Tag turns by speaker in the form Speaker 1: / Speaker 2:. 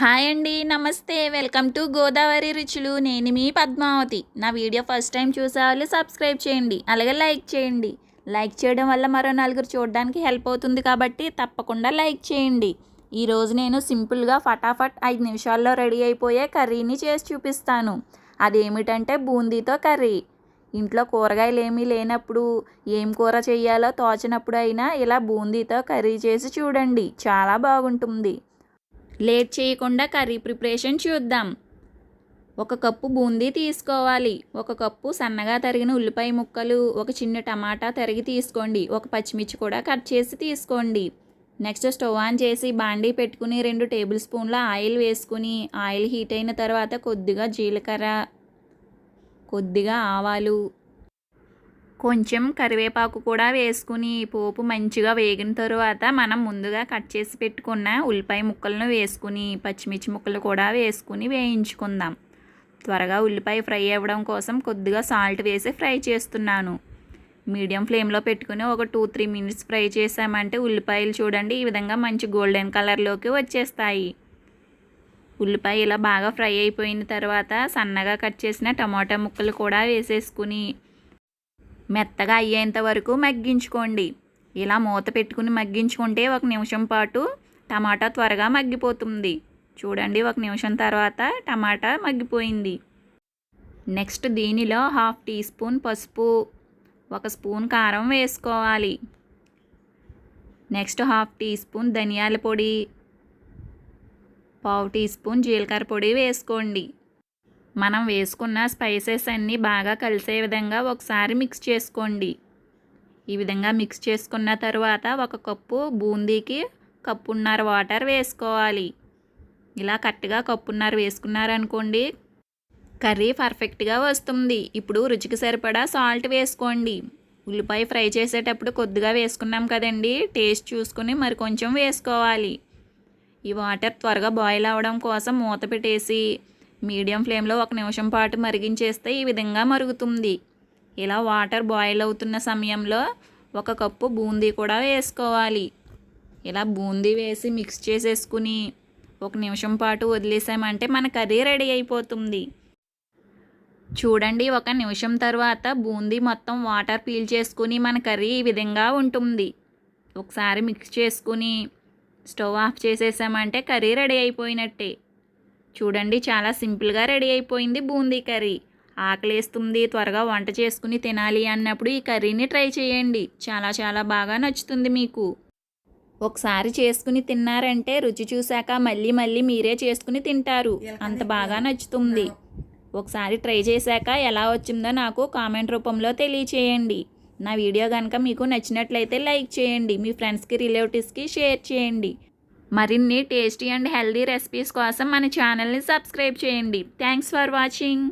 Speaker 1: Hi అండి నమస్తే. Welcome to Godavari రుచులు. నేను మీ పద్మావతి. నా వీడియో ఫస్ట్ టైం చూసే వాళ్ళు సబ్స్క్రైబ్ చేయండి అలాగే లైక్ చేయండి. లైక్ చేయడం వల్ల మరో నలుగురు చూడడానికి హెల్ప్ అవుతుంది కాబట్టి తప్పకుండా లైక్ చేయండి. ఈరోజు నేను సింపుల్గా ఫటాఫట్ ఐదు నిమిషాల్లో రెడీ అయిపోయే కర్రీని చేసి చూపిస్తాను. అదేమిటంటే బూందీతో కర్రీ. ఇంట్లో కూరగాయలు ఏమీ లేనప్పుడు ఏం కూర చేయాలో తోచినప్పుడు అయినా ఇలా బూందీతో కర్రీ చేసి చూడండి. చాలా బాగుంటుంది. లేట్ చేయకుండా కర్రీ ప్రిపరేషన్ చూద్దాం. ఒక కప్పు బూందీ తీసుకోవాలి. ఒక కప్పు సన్నగా తరిగిన ఉల్లిపాయ ముక్కలు ఒక చిన్న టమాటా తరిగి తీసుకోండి. ఒక పచ్చిమిర్చి కూడా కట్ చేసి తీసుకోండి. నెక్స్ట్ స్టవ్ ఆన్ చేసి బాండీ పెట్టుకుని రెండు టేబుల్ స్పూన్ల ఆయిల్ వేసుకుని ఆయిల్ హీట్ అయిన తర్వాత కొద్దిగా జీలకర్ర కొద్దిగా ఆవాలు కొంచెం కరివేపాకు కూడా వేసుకుని పోపు మంచిగా వేగిన తరువాత మనం ముందుగా కట్ చేసి పెట్టుకున్న ఉల్లిపాయ ముక్కలను వేసుకుని పచ్చిమిర్చి ముక్కలు కూడా వేసుకుని వేయించుకుందాం. త్వరగా ఉల్లిపాయ ఫ్రై అవ్వడం కోసం కొద్దిగా సాల్ట్ వేసి ఫ్రై చేస్తున్నాను. మీడియం ఫ్లేమ్లో పెట్టుకుని ఒక టూ త్రీ మినిట్స్ ఫ్రై చేసామంటే ఉల్లిపాయలు చూడండి ఈ విధంగా మంచి గోల్డెన్ కలర్లోకి వచ్చేస్తాయి. ఉల్లిపాయ ఇలా బాగా ఫ్రై అయిపోయిన తర్వాత సన్నగా కట్ చేసిన టమాటా ముక్కలు కూడా వేసేసుకుని మెత్తగా అయ్యేంత వరకు మగ్గించుకోండి. ఇలా మూత పెట్టుకుని మగ్గించుకుంటే ఒక నిమిషం పాటు టమాటా త్వరగా మగ్గిపోతుంది. చూడండి ఒక నిమిషం తర్వాత టమాటా మగ్గిపోయింది. నెక్స్ట్ దీనిలో హాఫ్ టీ స్పూన్ పసుపు ఒక స్పూన్ కారం వేసుకోవాలి. నెక్స్ట్ హాఫ్ టీ స్పూన్ ధనియాల పొడి పావు టీ స్పూన్ జీలకర్ర పొడి వేసుకోండి. మనం వేసుకున్న స్పైసెస్ అన్నీ బాగా కలిసే విధంగా ఒకసారి మిక్స్ చేసుకోండి. ఈ విధంగా మిక్స్ చేసుకున్న తర్వాత ఒక కప్పు బూందీకి కప్పున్నర వాటర్ వేసుకోవాలి. ఇలా కరెక్ట్గా కప్పున్నర వేసుకున్నారనుకోండి కర్రీ పర్ఫెక్ట్గా వస్తుంది. ఇప్పుడు రుచికి సరిపడా సాల్ట్ వేసుకోండి. ఉల్లిపాయ ఫ్రై చేసేటప్పుడు కొద్దిగా వేసుకున్నాం కదండి టేస్ట్ చూసుకుని మరి కొంచెం వేసుకోవాలి. ఈ వాటర్ త్వరగా బాయిల్ అవ్వడం కోసం మూత పెట్టేసి మీడియం ఫ్లేమ్లో ఒక నిమిషం పాటు మరిగించేస్తే ఈ విధంగా మరుగుతుంది. ఇలా వాటర్ బాయిల్ అవుతున్న సమయంలో ఒక కప్పు బూందీ కూడా వేసుకోవాలి. ఇలా బూందీ వేసి మిక్స్ చేసేసుకుని ఒక నిమిషం పాటు వదిలేసామంటే మన కర్రీ రెడీ అయిపోతుంది. చూడండి ఒక నిమిషం తర్వాత బూందీ మొత్తం వాటర్ పీల్ చేసుకుని మన కర్రీ ఈ విధంగా ఉంటుంది. ఒకసారి మిక్స్ చేసుకుని స్టవ్ ఆఫ్ చేసేసామంటే కర్రీ రెడీ అయిపోయినట్టే. చూడండి చాలా సింపుల్గా రెడీ అయిపోయింది బూందీ కర్రీ. ఆకలేస్తుంది త్వరగా వంట చేసుకుని తినాలి అన్నప్పుడు ఈ కర్రీని ట్రై చేయండి. చాలా చాలా బాగా నచ్చుతుంది మీకు. ఒకసారి చేసుకుని తిన్నారంటే రుచి చూశాక మళ్ళీ మళ్ళీ మీరే చేసుకుని తింటారు. అంత బాగా నచ్చుతుంది. ఒకసారి ట్రై చేశాక ఎలా వచ్చిందో నాకు కామెంట్ రూపంలో తెలియచేయండి. నా వీడియో కనుక మీకు నచ్చినట్లయితే లైక్ చేయండి. మీ ఫ్రెండ్స్కి రిలేటివ్స్కి షేర్ చేయండి. మరిన్ని టేస్టీ అండ్ హెల్దీ రెసిపీస్ కోసం మన ఛానల్ని సబ్స్క్రైబ్ చేయండి. Thanks for watching